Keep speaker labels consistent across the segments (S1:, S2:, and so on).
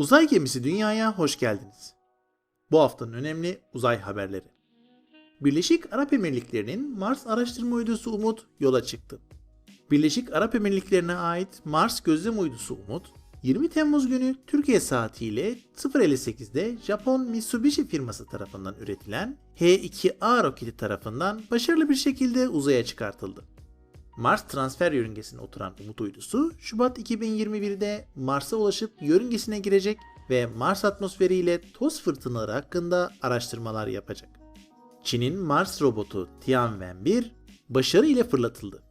S1: Uzay gemisi dünyaya hoş geldiniz. Bu haftanın önemli uzay haberleri. Birleşik Arap Emirlikleri'nin Mars araştırma uydusu Umut yola çıktı. Birleşik Arap Emirlikleri'ne ait Mars gözlem uydusu Umut, 20 Temmuz günü Türkiye saatiyle 0.58'de Japon Mitsubishi firması tarafından üretilen H2A roketi tarafından başarılı bir şekilde uzaya çıkartıldı. Mars transfer yörüngesine oturan Umut uydusu Şubat 2021'de Mars'a ulaşıp yörüngesine girecek ve Mars atmosferiyle toz fırtınaları hakkında araştırmalar yapacak. Çin'in Mars robotu Tianwen-1 başarı ile fırlatıldı.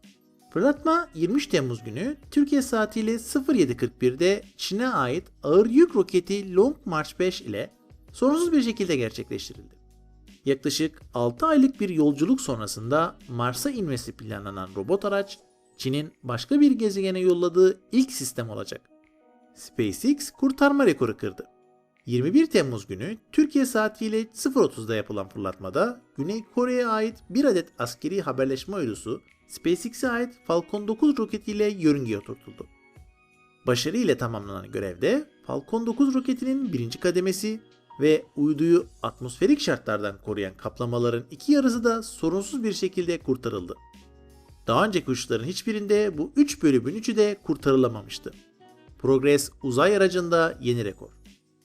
S1: Fırlatma 23 Temmuz günü Türkiye saatiyle 07.41'de Çin'e ait ağır yük roketi Long March 5 ile sorunsuz bir şekilde gerçekleştirildi. Yaklaşık 6 aylık bir yolculuk sonrasında Mars'a inmesi planlanan robot araç, Çin'in başka bir gezegene yolladığı ilk sistem olacak. SpaceX kurtarma rekoru kırdı. 21 Temmuz günü Türkiye saatiyle 0.30'da yapılan fırlatmada Güney Kore'ye ait bir adet askeri haberleşme uydusu SpaceX'e ait Falcon 9 roketiyle yörüngeye oturtuldu. Başarı ile tamamlanan görevde Falcon 9 roketinin birinci kademesi ve uyduyu atmosferik şartlardan koruyan kaplamaların iki yarısı da sorunsuz bir şekilde kurtarıldı. Daha önceki uçuşların hiçbirinde bu 3 bölümün 3'ü de kurtarılamamıştı. Progress uzay aracında yeni rekor.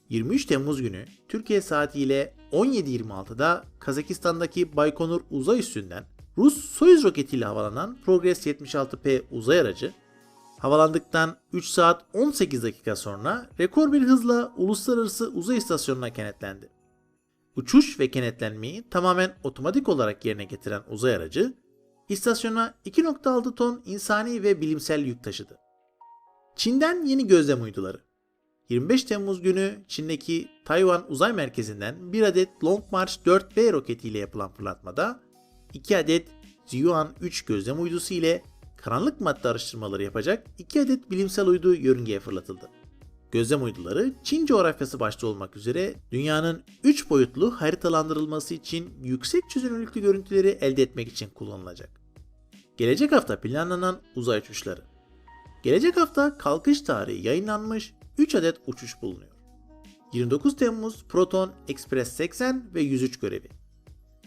S1: 23 Temmuz günü Türkiye saatiyle 17.26'da Kazakistan'daki Baykonur uzay üssünden Rus Soyuz roketiyle havalanan Progress 76P uzay aracı havalandıktan 3 saat 18 dakika sonra rekor bir hızla uluslararası uzay istasyonuna kenetlendi. Uçuş ve kenetlenmeyi tamamen otomatik olarak yerine getiren uzay aracı, istasyona 2.6 ton insani ve bilimsel yük taşıdı. Çin'den yeni gözlem uyduları. 25 Temmuz günü Çin'deki Tayvan Uzay Merkezi'nden bir adet Long March 4B roketiyle yapılan fırlatmada 2 adet Ziyuan 3 gözlem uydusu ile karanlık madde araştırmaları yapacak 2 adet bilimsel uydu yörüngeye fırlatıldı. Gözlem uyduları Çin coğrafyası başta olmak üzere dünyanın 3 boyutlu haritalandırılması için yüksek çözünürlüklü görüntüleri elde etmek için kullanılacak. Gelecek hafta planlanan uzay uçuşları. Gelecek hafta kalkış tarihi yayınlanmış 3 adet uçuş bulunuyor. 29 Temmuz Proton Express 80 ve 103 görevi.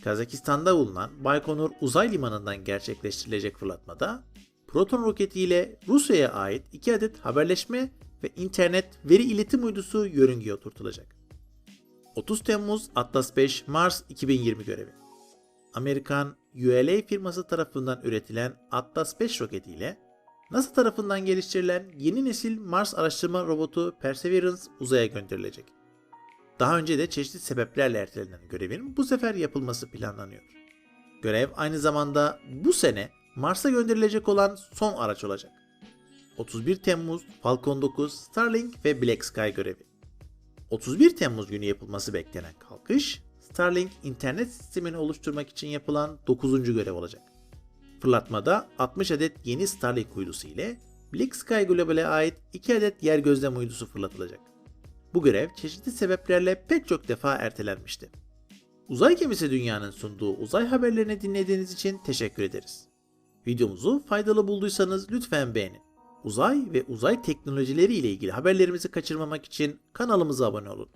S1: Kazakistan'da bulunan Baykonur Uzay Limanı'ndan gerçekleştirilecek fırlatmada Proton roketi ile Rusya'ya ait 2 adet haberleşme ve internet veri iletim uydusu yörüngeye oturtulacak. 30 Temmuz Atlas 5 Mars 2020 görevi. Amerikan ULA firması tarafından üretilen Atlas 5 roketi ile NASA tarafından geliştirilen yeni nesil Mars araştırma robotu Perseverance uzaya gönderilecek. Daha önce de çeşitli sebeplerle ertelenen görevin bu sefer yapılması planlanıyor. Görev aynı zamanda bu sene Mars'a gönderilecek olan son araç olacak. 31 Temmuz Falcon 9, Starlink ve Black Sky görevi. 31 Temmuz günü yapılması beklenen kalkış, Starlink internet sistemini oluşturmak için yapılan 9. görev olacak. Fırlatmada 60 adet yeni Starlink uydusu ile Black Sky Global'e ait 2 adet yer gözlem uydusu fırlatılacak. Bu görev çeşitli sebeplerle pek çok defa ertelenmişti. Uzay gemisi dünyanın sunduğu uzay haberlerini dinlediğiniz için teşekkür ederiz. Videomuzu faydalı bulduysanız lütfen beğenin. Uzay ve uzay teknolojileri ile ilgili haberlerimizi kaçırmamak için kanalımıza abone olun.